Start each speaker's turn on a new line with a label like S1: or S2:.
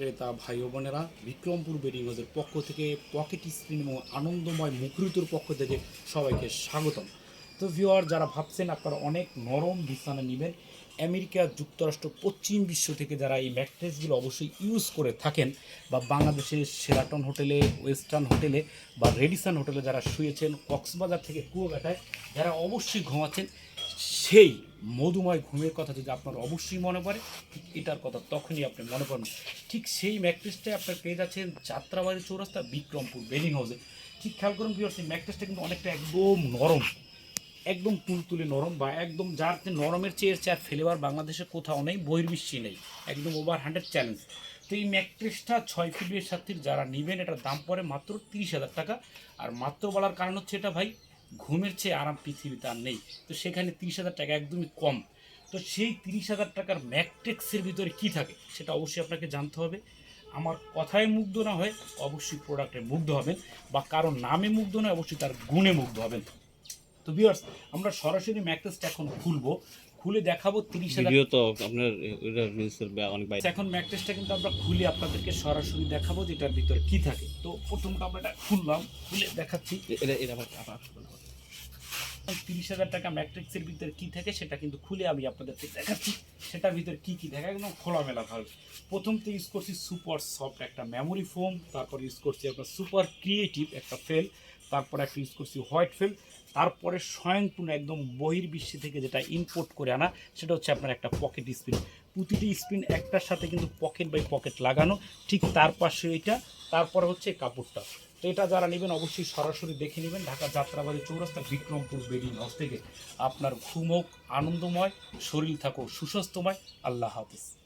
S1: ক্রেতা ভাই বোনেরা, বিক্রমপুর বেডিং হাউসের পক্ষ থেকে পকেট স্ক্রিন এবং আনন্দময় মুখরিতুর পক্ষ থেকে সবাইকে স্বাগতম। তো ভিওয়ার যারা ভাবছেন আপনারা অনেক নরম বিছানা নেবেন, আমেরিকা যুক্তরাষ্ট্র, পশ্চিম বিশ্ব থেকে যারা এই ম্যাট্রেসগুলো অবশ্যই ইউজ করে থাকেন, বা বাংলাদেশের সেরাটন হোটেলে ওয়েস্টার্ন হোটেলে, বা রেডিসন হোটেলে যারা শুয়েছেন, কক্সবাজার থেকে কুয়াকাটায়, যারা অবশ্যই ঘুমাচ্ছেন সেই মধুময় ঘুমের কথা যদি আপনার অবশ্যই মনে পড়ে, ঠিক এটার কথা তখনই আপনি মনে করেন ঠিক সেই ম্যাট্রেসটাই আপনার পেয়ে যাচ্ছেন যাত্রাবাড়ি চৌরাস্তা বিক্রমপুর বেডিং হাউসে ঠিক খেয়াল করুন কি সেই ম্যাট্রেসটা কিন্তু অনেকটা একদম নরম, একদম তুলতুলে নরম বা একদম যার নরমের চেয়ে চেয়ার ফেলেবার বাংলাদেশে কোথাও নেই, বহির্বিশ্বে নেই, একদম ওভার হান্ড্রেড চ্যালেঞ্জ তো এই ম্যাট্রেসটা ছয় ফিটের সাথে যারা নেবেন, এটার দাম পড়ে মাত্র তিরিশ হাজার টাকা। আর মাত্র বলার কারণ হচ্ছে এটা ভাই ঘুমের চেয়ে আরাম পৃথিবীতে আর নেই। তো সেখানে তিরিশ হাজার টাকা একদমই কম। তো সেই তিরিশ হাজার টাকার ম্যাকটেক্সের ভিতরে কি থাকে, সেটা অবশ্যই আপনাকে জানতে হবে। আমার কথায় মুগ্ধ না হয়ে অবশ্যই প্রোডাক্টে মুগ্ধ হবেন বা কারও নামে মুগ্ধ নয়, অবশ্যই তার গুণে মুগ্ধ হবেন। তো বিয়ার্স আমরা সরাসরি ম্যাকটেক্সটা এখন খুলবো। খুলে দেখাবো তিরিশ
S2: ভিডিও তো আপনার অনেক বাইরে।
S1: এখন ম্যাট্রেসটা কিন্তু আমরা খুলে আপনাদেরকে সরাসরি দেখাবো যেটার ভিতরে কি থাকে। তো প্রথমটা আমরা এটা খুললাম খুলে দেখাচ্ছি।
S2: এটা এটা আবার আবার
S1: তিরিশ হাজার টাকা ম্যাট্রিক্সের ভিতরে কী থাকে সেটা কিন্তু খুলে আমি আপনাদেরকে দেখাচ্ছি। সেটার ভিতরে কি কি থাকে একদম খোলামেলা ভাবে। প্রথম তো ইউজ করছি সুপার সফট একটা মেমোরি ফোম তারপর ইউজ করছি আপনার সুপার ক্রিয়েটিভ একটা ফেল তারপর একটা ইউজ করছি হোয়াইট ফেল তারপরে স্বয়ংপূর্ণ একদম বহির্বিশ্ব থেকে যেটা ইম্পোর্ট করে আনা, সেটা হচ্ছে আপনার একটা পকেট স্পিন প্রতিটি স্পিন একটার সাথে কিন্তু পকেট বাই পকেট লাগানো, ঠিক তার পাশে এটা, তারপরে হচ্ছে কাপড়টা। এটা যারা নেবেন অবশ্যই সরাসরি দেখে নেবেন। ঢাকা যাত্রাবাড়ি চৌরাস্তা বিক্রমপুর বেডিং হাউস থেকে। আপনার ঘুমক, আনন্দময়, শরীর থাকুক, সুস্বাস্থ্যময়। আল্লাহ হাফিজ।